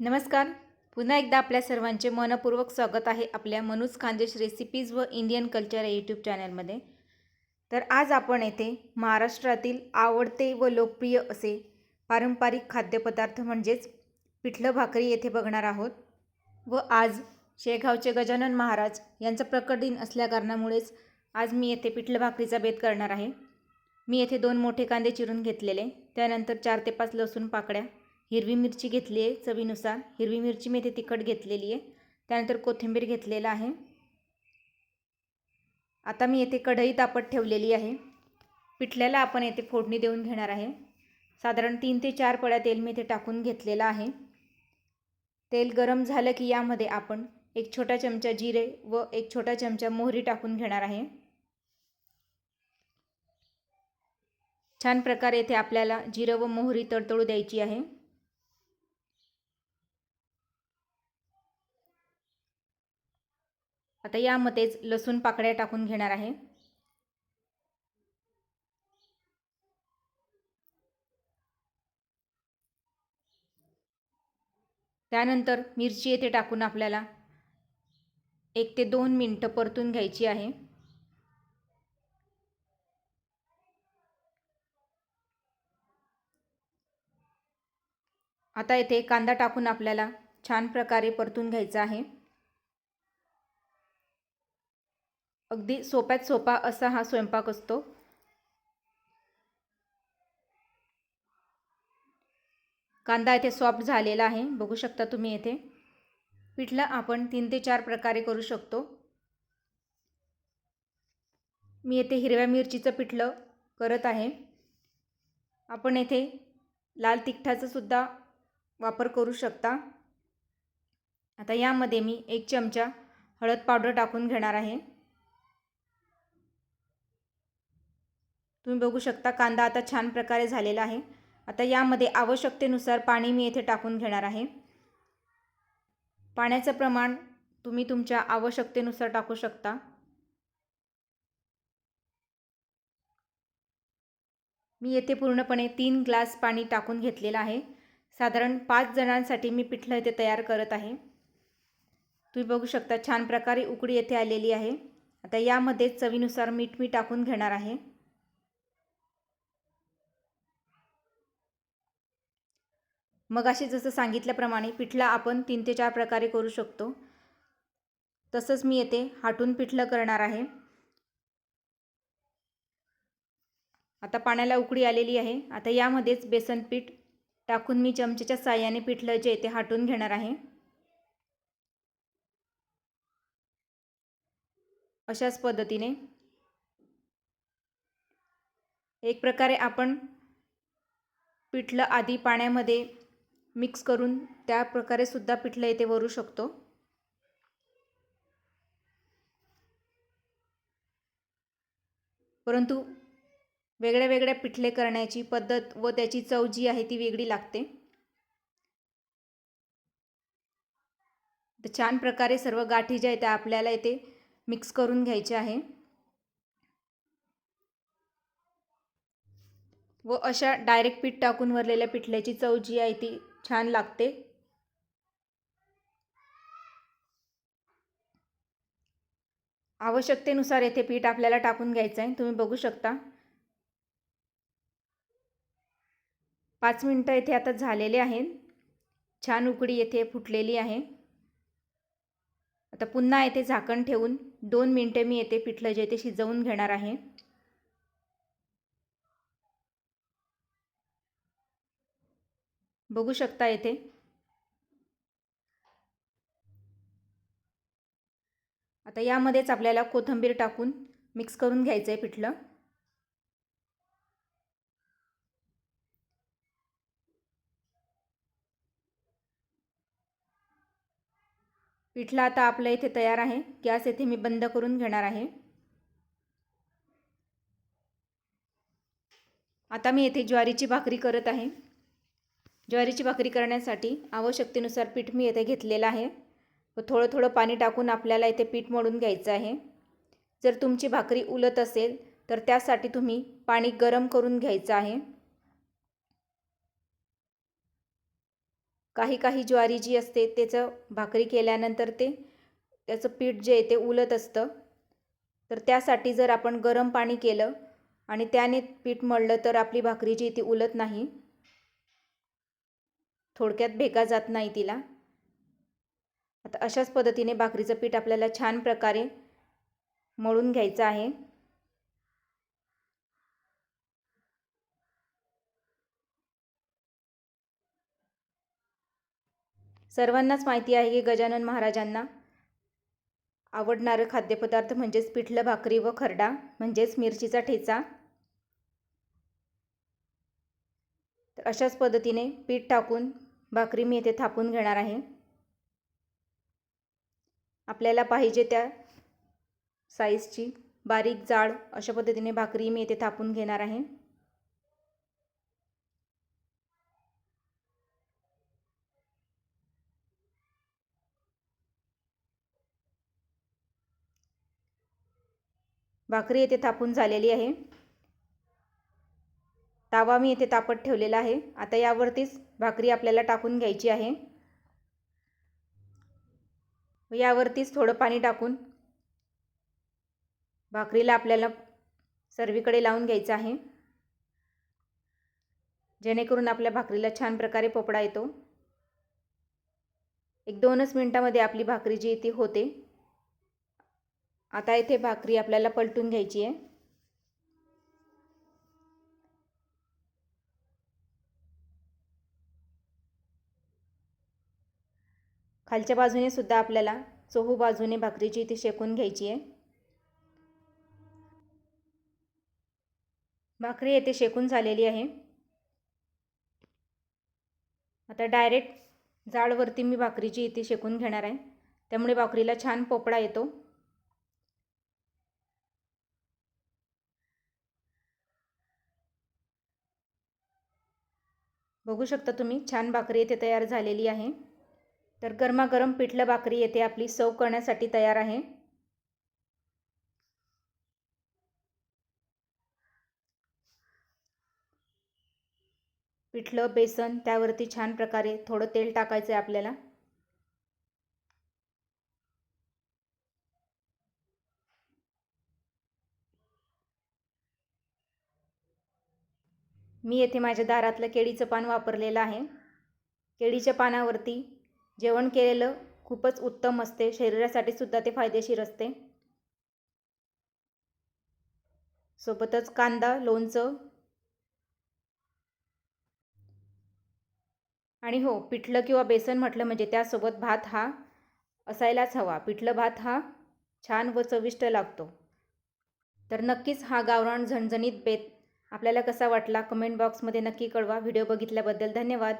नमस्कार. पुन्हा एकदा आपल्या सर्वांचे मनपूर्वक स्वागत आहे आपल्या मनूज खानदेश रेसिपीज व इंडियन कल्चर या यूट्यूब चॅनलमध्ये तर आज आपण येथे महाराष्ट्रातील आवडते व लोकप्रिय असे पारंपरिक खाद्यपदार्थ म्हणजेच पिठलं भाकरी येथे बघणार आहोत. व आज शेगावचे गजानन महाराज यांचा प्रकट दिन असल्याकारणामुळेच आज मी येथे पिठलं भाकरीचा बेत करणार आहे. मी येथे दोन मोठे कांदे चिरून घेतलेले त्यानंतर चार ते पाच लसूण पाकड्या हिरवी मिरची घेतली आहे चवीनुसार. हिरवी मिरची मी इथे तिखट घेतलेली आहे. त्यानंतर कोथिंबीर घेतलेला आहे. आता मी येथे कढई तापत ठेवलेली आहे. पिठल्याला आपण येथे फोडणी देऊन घेणार आहे. साधारण तीन ते चार पळ्या तेल मी इथे टाकून घेतलेलं आहे. तेल गरम झालं की यामध्ये आपण एक छोटा चमचा जिरे व एक छोटा चमचा मोहरी टाकून घेणार आहे. छान प्रकारे येथे आपल्याला जिरं व मोहरी तडतडू द्यायची आहे. आता यामध्येच लसूण पाकळ्या टाकून घेणार आहे. त्यानंतर मिरची येथे टाकून आपल्याला एक ते दोन मिनटं परतून घ्यायची आहे. आता येथे कांदा टाकून आपल्याला छान प्रकारे परतून घ्यायचा आहे. अगदी सोप्यात सोपा असा हा स्वयंपाक असतो. कांदा इथे सॉफ्ट झालेला आहे. बघू शकता तुम्ही येथे पिठलं आपण तीन ते चार प्रकारे करू शकतो. मी येथे हिरव्या मिरचीचं पिठलं करत आहे. आपण येथे लाल तिखटाचं सुद्धा वापर करू शकता. आता यामध्ये मी एक चमचा हळद पावडर टाकून घेणार आहे. तुम्ही बघू शकता कांदा आता छान प्रकारे झालेला आहे. आता यामध्ये आवश्यकतेनुसार पाणी मी येथे टाकून घेणार आहे. पाण्याचं प्रमाण तुम्ही तुमच्या आवश्यकतेनुसार टाकू शकता. मी येथे पूर्णपणे तीन ग्लास पाणी टाकून घेतलेलं आहे. साधारण पाच जणांसाठी मी पिठलं येथे तयार करत आहे. तुम्ही बघू शकता छान प्रकारे उकडी येथे आलेली आहे. आता यामध्ये चवीनुसार मीठ मी टाकून घेणार आहे. मग अशी जसं सांगितल्याप्रमाणे पिठलं आपण तीन ते चार प्रकारे करू शकतो. तसंच मी येथे हाटून पिठलं करणार आहे. आता पाण्याला उकडी आलेली आहे. आता यामध्येच बेसन पीठ टाकून मी चमच्याच्या साह्याने पिठलं जे ते हाटून घेणार आहे. अशाच पद्धतीने. एक प्रकारे आपण पिठलं आधी पाण्यामध्ये मिक्स करून त्या प्रकारे सुद्धा पिठलं येथे वरू शकतो. परंतु वेगळ्या वेगळ्या पिठले करण्याची पद्धत व त्याची चव जी आहे ती वेगळी लागते. तर छान प्रकारे सर्व गाठी ज्या आहेत त्या आपल्याला इथे मिक्स करून घ्यायचे आहे. व अशा डायरेक्ट पीठ टाकून वरलेल्या पिठल्याची चव जी आहे ती छान लागते. आवश्यकतेनुसार येथे पीठ आपल्याला टाकून घ्यायचं आहे तुम्ही बघू शकता. पाच मिनटं येथे आता झालेले आहेत. छान उकडी येथे फुटलेली आहे. आता पुन्हा येथे झाकण ठेवून दोन मिनटे मी येथे पिठलं जे ते शिजवून घेणार आहे. बघू शकता येथे. आता यामध्येच आपल्याला कोथिंबीर टाकून मिक्स करून घ्यायचं आहे पिठलं. पिठलं आता आपलं इथे तयार आहे. गॅस येथे मी बंद करून घेणार आहे. आता मी येथे ज्वारीची भाकरी करत आहे. ज्वारीची भाकरी करण्यासाठी आवश्यकतेनुसार पीठ मी येथे घेतलेलं आहे. व थोडं थोडं पाणी टाकून आपल्याला इथे पीठ मळून घ्यायचं आहे. जर तुमची भाकरी उलत असेल तर त्यासाठी तुम्ही पाणी गरम करून घ्यायचं आहे. काही काही ज्वारी जी असते त्याचं भाकरी केल्यानंतर ते त्याचं पीठ जे आहे ते उलत असतं. तर त्यासाठी जर आपण गरम पाणी केलं आणि त्याने पीठ मळलं तर आपली भाकरी जी ती उलत नाही. थोडक्यात भेगा जात नाही तिला. आता अशाच पद्धतीने भाकरीचं पीठ आपल्याला छान प्रकारे मळून घ्यायचं आहे. सर्वांनाच माहिती आहे की गजानन महाराजांना आवडणारं खाद्यपदार्थ म्हणजेच पिठलं भाकरी व खरडा म्हणजेच मिरचीचा ठेचा. तर अशाच पद्धतीने पीठ टाकून भाकरी मी येथे थापून घेणार आहे. आपल्याला पाहिजे त्या साईजची बारीक जाड अशा पद्धतीने भाकरी मी येथे थापून घेणार आहे. भाकरी येथे थापून झालेली आहे. तावा मी इथे तापत ठेवलेला आहे. आता यावरतीच भाकरी आपल्याला टाकून घ्यायची आहे. यावरतीच थोडं पाणी टाकून भाकरीला आपल्याला सर्वीकडे लावून घ्यायचं आहे. जेणेकरून आपल्या भाकरीला छान प्रकारे पोपडा येतो. एक दोनच मिनटामध्ये आपली भाकरी जी ती होते. आता इथे भाकरी आपल्याला पलटून घ्यायची आहे. खालच्या बाजूने सुद्धा आपल्याला चोहू बाजूने भाकरीची इथे शेकून घ्यायची आहे. भाकरी येथे शेकून झालेली आहे. आता डायरेक्ट जाळवरती मी भाकरीची इथे शेकून घेणार आहे. त्यामुळे भाकरीला छान पोपडा येतो. बघू शकता तुम्ही छान भाकरी येथे तयार झालेली आहे. तर गरमागरम पिठलं भाकरी येथे आपली सव करण्यासाठी तयार आहे. पिठलं बेसन त्यावरती छान प्रकारे थोडं तेल टाकायचं आहे आपल्याला. मी येथे माझ्या दारातलं केळीचं पान वापरलेलं आहे. केळीच्या पानावरती जेवण केलेलं खूपच उत्तम असते. शरीरासाठी सुद्धा ते फायदेशीर असते. सोबतच कांदा लोणचं आणि हो पिठलं किंवा बेसन म्हटलं म्हणजे त्यासोबत भात हा असायलाच हवा. पिठलं भात हा छान व चविष्ट लागतो. तर नक्कीच हा गावरान झणझणीत बेत आपल्याला कसा वाटला? कमेंट बॉक्समध्ये नक्की कळवा. व्हिडिओ बघितल्याबद्दल धन्यवाद.